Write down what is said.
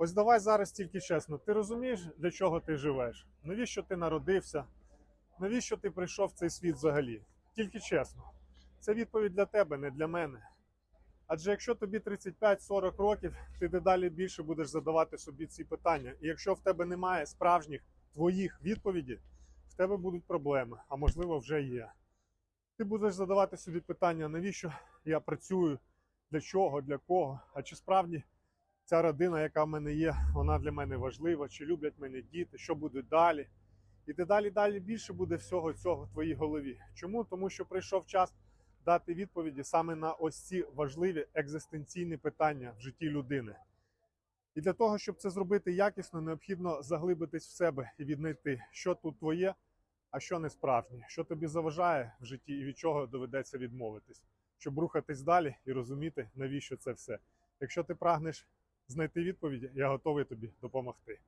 Ось давай зараз тільки чесно. Ти розумієш, для чого ти живеш? Навіщо ти народився? Навіщо ти прийшов в цей світ взагалі? Тільки чесно. Це відповідь для тебе, не для мене. Адже якщо тобі 35-40 років, ти дедалі більше будеш задавати собі ці питання. І якщо в тебе немає справжніх твоїх відповідей, в тебе будуть проблеми, а можливо вже є. Ти будеш задавати собі питання, навіщо я працюю, для чого, для кого, а чи справді ця родина, яка в мене є, вона для мене важлива, чи люблять мене діти, що буде далі. І дедалі далі більше буде всього цього в твоїй голові. Чому? Тому що прийшов час дати відповіді саме на ось ці важливі екзистенційні питання в житті людини. І для того, щоб це зробити якісно, необхідно заглибитись в себе і віднайти, що тут твоє, а що не справжнє, що тобі заважає в житті і від чого доведеться відмовитись, щоб рухатись далі і розуміти, навіщо це все. Якщо ти прагнеш знайти відповідь, я готовий тобі допомогти.